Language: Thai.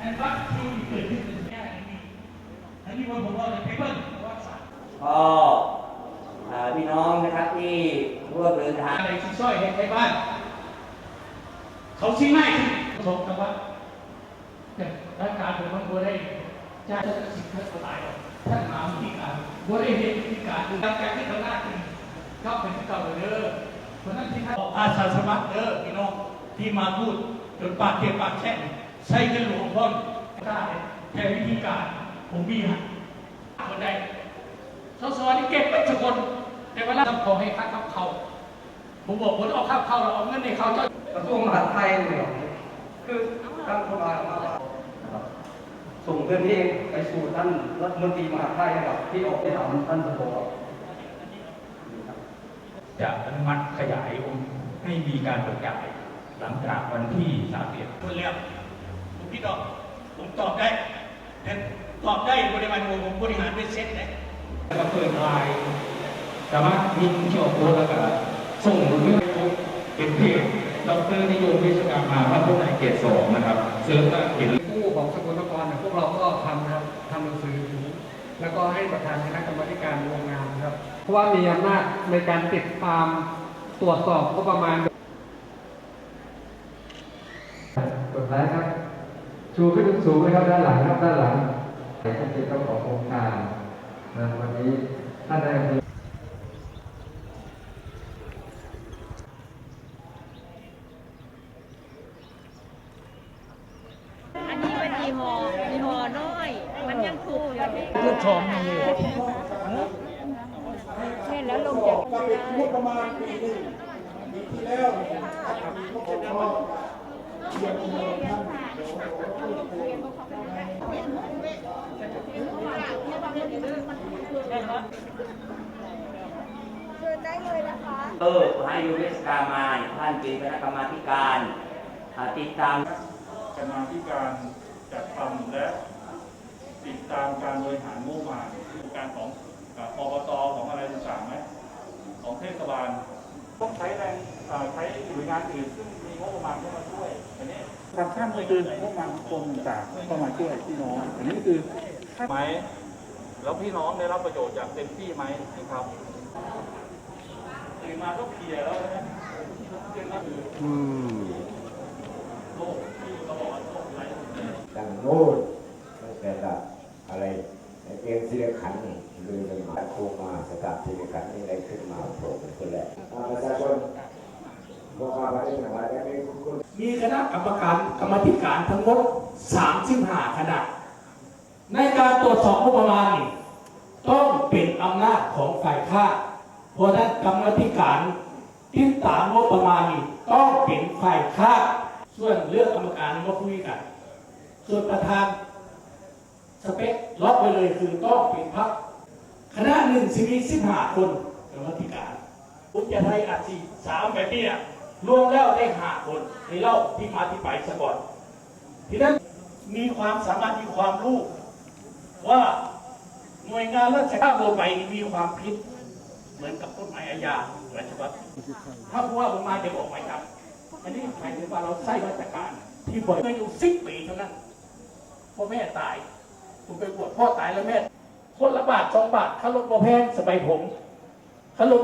อันว่าที่เกิดขึ้นเป็นแค่นี้อันนี้ว่าผมว่าเลยเทเบิลว่าสารก็อ่าพี่น้องนะครับที่ร่วมเดินทาง อะไรที่ช่วยให้ใครบ้าน เขาชี้ไม่ชมกันว่าเนี่ยร่างกายผมมันบัวได้จ้าจะสิ่งที่เขาตายหรอกท่านมาวิธีการบัวได้เห็นวิธีการดูร่างกายที่เขาหน้าขึ้นก็เป็นที่เก่าเลยเด้อเพราะนั้นที่ท่านอาสาสมัครเด้อพี่น้องที่มาพูดจนปากเก็บปากแช่ง ใช้เงินหลวงพ่อนได้แค่วิธีการผมมีฮะคนใดสสนี่เก็บไปทุกคน แต่เวลาทำของให้ค่ากับเขา ผมบอกผมเอาข้าวเข้าเราเอาเงินให้เขาเจ้ากระทรวงมหาดไทยเนี่ยคือตั้งโครงการมาว่านะครับส่งเรื่องนี้ไปสู่ท่านรัฐมนตรีมหาดไทยนะครับที่ออกไปถามท่านสสจะอนุมัติขยายองค์ให้มีการเบิกจ่ายหลังจากวันที่ 31คนแล้ว ผมคิดออกผมตอบได้แต่ตอบได้บริวารผมบริหารเป็นเซ็ตเลยก็เปิดไลน์สามารถยิงเกี่ยวโค้ดแล้วก็ส่งเรื่องเป็นเพจดรนิยมวิศวกรรมมาวัดพวกไหนเกตสองนะครับเซิร์ชก็เห็นผู้ของสกลนครเนี่ยพวกเราก็ทำนะครับทำหนังสือถึงแล้วก็ให้ประธานคณะกรรมาธิการโรงงานนะครับ เพราะว่ามีอำนาจในการติดตามตรวจสอบก็ประมาณกดไลค์ครับ ชูขึ้นสูงๆเลยครับด้านหลังครับด้านหลังท่านเป็นเจ้าของโครงการนะวันนี้ท่านได้อันนี้เป็นยี่ห้อยี่ห้อน้อย มันยังถูกอยู่เลือชองนี่เช่นแล้วลงจากก็เป็นงบประมาณปีหนึ่งปีที่แล้วเนี่ยนะครับมีงบประมาณเรียนเงินท่าน เชิญได้เลยนะคะเออให้ยูเวสกามาท่านเป็นคณะกรรมาธิการอ่าติดตามกรรมาธิการจัดทำและติดตามการบริหารงบประมาณการของอ่าอบตของอะไรต่างๆไหมของเทศบาลต้องใช้แรงอ่าใช้หน่วยงานอื่นซึ่งมีงบประมาณเข้ามาช่วยอันนี้ ความข้ามก็คืองบประมาณของกรมต่างๆเข้ามาช่วยพี่น้อง อันนี้คือไหมแล้วพี่น้องได้รับประโยชน์อย่างเต็มที่ไหมนะครับตื่นมาก็เพลียแล้วนะเรื่องนั้นคือโลกที่เขาบอกว่าโลกไร้ดังโน้นตั้งแต่ละอะไรเองศิลขันธ์เลยเลยมาโคมาสถาศิลขันธ์นี่ได้ขึ้นมาโผล่เป็นคนแรกอ่าประชาชนพวกข้าพเจ้าทั้งหลายได้มีคุณ มีคณะกรรมการกรรมธิการทั้งหมด35คณะ ในการตรวจสอบงบประมาณนี่ต้องเป็นอำนาจของฝ่ายค้าเพราะนั้นกรรมธิการที่ตามงบประมาณนี่ต้องเป็นฝ่ายค้าส่วนเรื่องกรรมการนี่ก็คุยกัน ส่วนประธานสเปคล็อกไปเลยคือต้องเป็นพักคณะหนึ่งสิมีสิบห้าคนกรรมธิการผมจะไทยอาชีสามแบบนี้ รวมแล้วได้ห้าคนในเล่าที่มาที่ไปซะก่อน ทีนั้นมีความสามารถมีความรู้ว่าหน่วยงานราชการโดยไปมีความผิด เหมือนกับกฎหมายอาญาราชวัตรถ้าผู้ว่าผมมาจะบอกหมายจับอันนี้หมายถึงว่าเราใช้ราชการ ที่บ่อยอายุสิบปีเท่านั้นพ่อแม่ตายผมไปบวชพ่อตายแล้วแม่คนละบาทสองบาทค่ารถบ่แพงสบายผมค่ารถ